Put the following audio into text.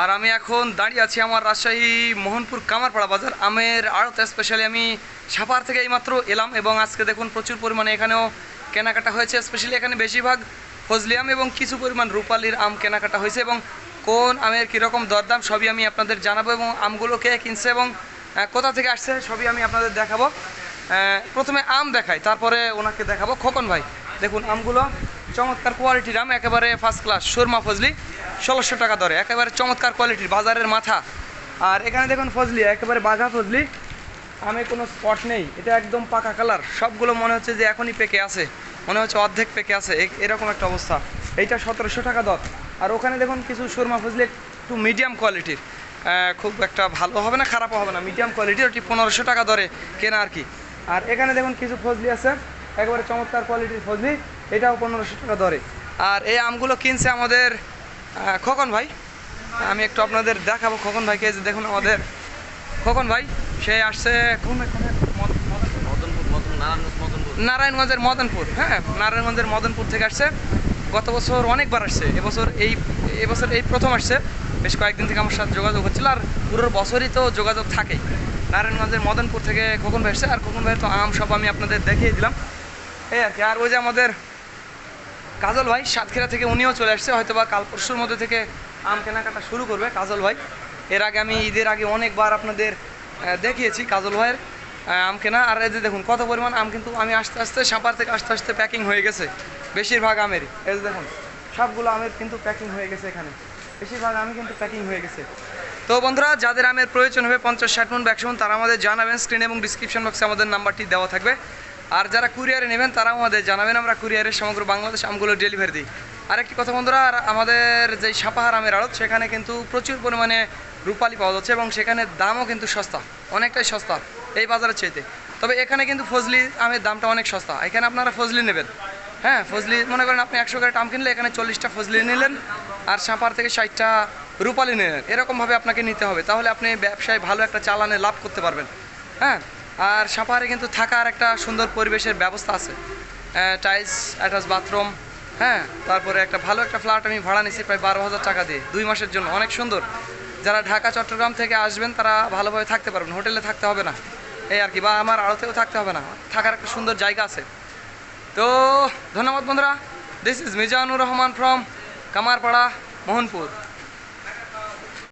আর আমি এখন দাঁড়িয়ে আছি আমার রাজশাহী মোহনপুর কামারপাড়া বাজার আমের আড়ত স্পেশালি আমি সাপার থেকে এইমাত্র এলাম এবং আজকে দেখুন প্রচুর পরিমাণে এখানেও কেনাকাটা হয়েছে স্পেশালি এখানে বেশিরভাগ ফজলি আম এবং কিছু পরিমাণ রূপালির আম কেনাকাটা হয়েছে এবং কোন আমের কীরকম দরদাম সবই আমি আপনাদের জানাব এবং আমগুলো কে কিনছে এবং কোথা থেকে আসছে সবই আমি আপনাদের দেখাবো। প্রথমে আম দেখাই, তারপরে ওনাকে দেখাবো। খোকন ভাই, দেখুন আমগুলো। চমৎকার কোয়ালিটির আম একেবারে ফার্স্ট ক্লাস সুরমা ফজলি, ষোলোশো টাকা দরে। একেবারে চমৎকার কোয়ালিটির বাজারের মাথা। আর এখানে দেখুন ফজলি, একেবারে বাঘা ফজলি। আমে কোনো স্পট নেই, এটা একদম পাকা কালার সবগুলো মনে হচ্ছে যে এখনই পেকে আছে। মনে হচ্ছে অর্ধেক পেকে আছে। এরকম একটা অবস্থা। এইটা সতেরোশো টাকা দর। আর ওখানে দেখুন কিছু সুরমা ফজলি, একটু মিডিয়াম কোয়ালিটির খুব একটা ভালো হবে না, খারাপও হবে না। মিডিয়াম কোয়ালিটির ওটি পনেরোশো টাকা দরে কেনা আর কি। আর এখানে দেখুন কিছু ফজলি আছে। একেবারে চমৎকার কোয়ালিটির ফজলি। এটাও পনেরোশো টাকা দরে। আর এই আমগুলো কিনছে আমাদের খোকন ভাই। আমি একটু আপনাদের দেখাবো খোকন ভাইকে যে দেখুন আমাদের খোকন ভাই সে আসছে নারায়ণগঞ্জের মদনপুর হ্যাঁ নারায়ণগঞ্জের মদনপুর থেকে আসছে। গত বছর অনেকবার আসছে এবছর এই এবছর এই প্রথম আসছে। বেশ কয়েকদিন থেকে আমার সাথে যোগাযোগ হচ্ছিল আর পুরো বছরই তো যোগাযোগ থাকেই নারায়ণগঞ্জের মদনপুর থেকে খোকন ভাই আসছে আর খোকন ভাই তো আম সব আমি আপনাদের দেখিয়ে দিলাম। এই আর কি আর ওই যে আমাদের কাজল ভাই, সাতক্ষীরা থেকে উনিও চলে আসছে। হয়তো বা কাল পরশুর মধ্যে থেকে আম কেনাকাটা শুরু করবে কাজল ভাই। এর আগে আমি ঈদের আগে অনেকবার আপনাদের দেখিয়েছি কাজল ভাইয়ের আম কেনা। আর এই যে দেখুন, কত পরিমাণ আম কিন্তু আমি আস্তে আস্তে, সাপার থেকে আস্তে আস্তে প্যাকিং হয়ে গেছে। বেশিরভাগ আমেরই। এই যে দেখুন, সবগুলো আমের কিন্তু প্যাকিং হয়ে গেছে এখানে। বেশিরভাগ আমি কিন্তু প্যাকিং হয়ে গেছে। তো বন্ধুরা, যাদের আমের প্রয়োজন হবে পঞ্চাশ ষাট মন মন তারা আমাদের জানাবেন। স্ক্রিন এবং ডিসক্রিপশন বক্সে আমাদের নাম্বারটি দেওয়া থাকবে। আর যারা কুরিয়ারে নেবেন, তারাও আমাদের জানাবেন। আমরা কুরিয়ারে সমগ্র বাংলাদেশ আমগুলো ডেলিভারি দিই। আরেকটি কথা বন্ধুরা, আর আমাদের যে সাপাহার আমের আড়ত, সেখানে কিন্তু প্রচুর পরিমাণে রূপালি পাওয়া যাচ্ছে এবং সেখানে দামও কিন্তু সস্তা, অনেকটাই সস্তা এই বাজারের চাইতে। তবে এখানে কিন্তু ফজলি আমের দামটা অনেক সস্তা। এখানে আপনারা ফজলি নেবেন। হ্যাঁ ফজলি, মনে করেন আপনি একশো গ্রাম আম কিনলে এখানে চল্লিশটা ফজলি নিলেন, আর সাপার থেকে ষাটটা রূপালি নিলেন। এরকমভাবে আপনাকে নিতে হবে। তাহলে আপনি ব্যবসায় ভালো একটা চালানে লাভ করতে পারবেন। হ্যাঁ আর সাপাহারে কিন্তু থাকার একটা সুন্দর পরিবেশের ব্যবস্থা আছে। টাইলস অ্যাটাচ বাথরুম হ্যাঁ তারপরে একটা ভালো একটা ফ্ল্যাট আমি ভাড়া নিছি প্রায় বারো হাজার টাকা দিয়ে, দুই মাসের জন্য, অনেক সুন্দর। যারা ঢাকা, চট্টগ্রাম থেকে আসবেন, তারা ভালোভাবে থাকতে পারবেন, হোটেলে থাকতে হবে না। এই আর কি, বা আমার আড়তেও থাকতে হবে না, থাকার একটা সুন্দর জায়গা আছে। তো, ধন্যবাদ বন্ধুরা this is Mizanur Rahman from Kamarpara, Mohanpur.